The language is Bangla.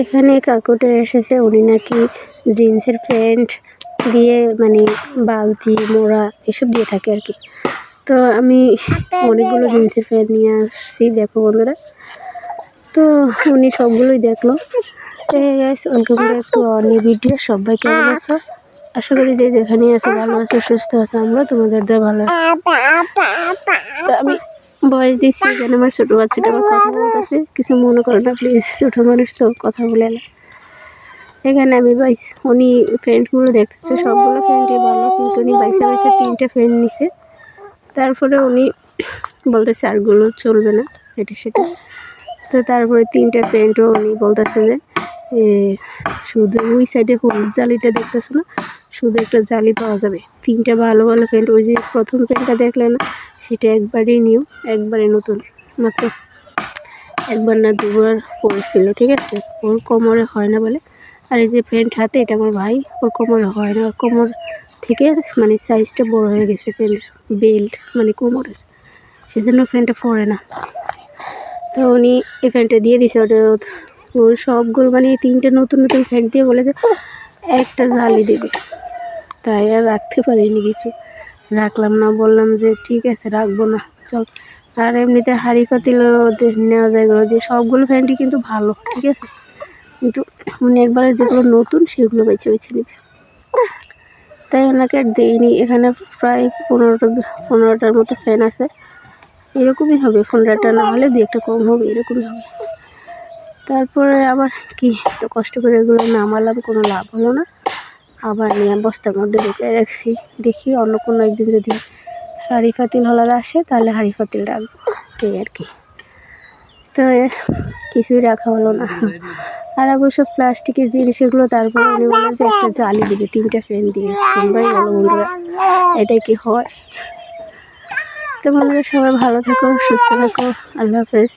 এখানে কাকুটা এসেছে, উনি নাকি জিন্সের প্যান্ট দিয়ে মানে বালতি, মোড়া এসব দিয়ে থাকে আর কি। তো আমি অনেকগুলো জিন্সের প্যান্ট নিয়ে আসছি, দেখো বন্ধুরা। তো উনি সবগুলোই দেখল। Welcome back to Oni video সবাই কেমন আছো? আশা করি যে যেখানে আছে, ভালো আছে, সুস্থ আছে। আমরা তোমাদের ভালো আছি। আমি বয়স দিচ্ছি যেন আমার ছোটো বাচ্চাটা আমার কথা বলতেছে। কিছু মনে করো না প্লিজ ছোটো মানুষ তো কথা বলে না। এখানে আমি বাইস উনি ফ্রেন্ডগুলো দেখতেছে, সবগুলো ফ্রেন্ডই ভালো, কিন্তু উনি বাইসে বাইসে তিনটে ফ্রেন্ড নিছে। তারপরে উনি বলতেছে আরগুলো চলবে না, এটা সেটা। তো তারপরে তিনটে ফ্রেন্ডও উনি বলতেছে যে শুধু ওই সাইডে হলুদ জালিটা দেখতেছো না? শুধু একটা জালি পাওয়া যাবে। তিনটা ভালো ভালো প্যান্ট ওই যে প্রথম প্যান্টটা দেখলে না, সেটা একবারই নিউ একবারে নতুন। মাত্র একবার না দুবার পরেছিল ঠিক আছে? ওর কোমরে হয় না বলে। আর এই যে প্যান্ট হাতে, এটা আমার ভাই, ওর কোমরে হয় না। ওর কোমর থেকে মানে সাইজটা বড় হয়ে গেছে প্যান্টের বেল্ট মানে কোমরের। সেজন্য প্যান্টটা পরে না। তো উনি এই প্যান্টটা দিয়ে দিছে ওটা ওর সবগুলো মানে তিনটে নতুন নতুন প্যান্ট দিয়ে বলেছে, একটা জালি দেবে। তাই আর রাখতে পারিনি কিছু। রাখলাম না, বললাম যে ঠিক আছে, রাখব না, চল। আর এমনিতে হাঁড়ি পাতিল নেওয়া যায়, এগুলো দিয়ে। সবগুলো ফ্যানটি কিন্তু ভালো, ঠিক আছে? কিন্তু উনি একবারে যেগুলো নতুন, সেগুলো বেছে বেছে নেবে। তাই ওনাকে আর দিইনি। এখানে প্রায় পনেরোটা, পনেরোটার মতো ফ্যান আছে। এরকমই হবে, পনেরোটা না হলে দু একটা কম হবে, এরকমই হবে। তারপরে আবার কি তো কষ্ট করে এগুলো নামালাম, কোনো লাভ হলো না। আবার নিয়ে বস্তার মধ্যে ঢুকে রাখছি। দেখি অন্য কোনো একদিন যদি হাঁড়ি ফাতিল হলার আসে, তাহলে হাঁড়ি ফাতিল রাখব। এই আর কি। তো কিছুই রাখা হলো না। আর অবশ্য প্লাস্টিকের জিনিস এগুলো তারপরে উনি বলে যে একটা জালি দিবে, তিনটা ফ্যান দিয়ে। তোমরাই বলো বন্ধুরা এটাই কি হয়? তো বন্ধুরা, সবাই ভালো থাকো, সুস্থ থাকো। আল্লাহ হাফেজ।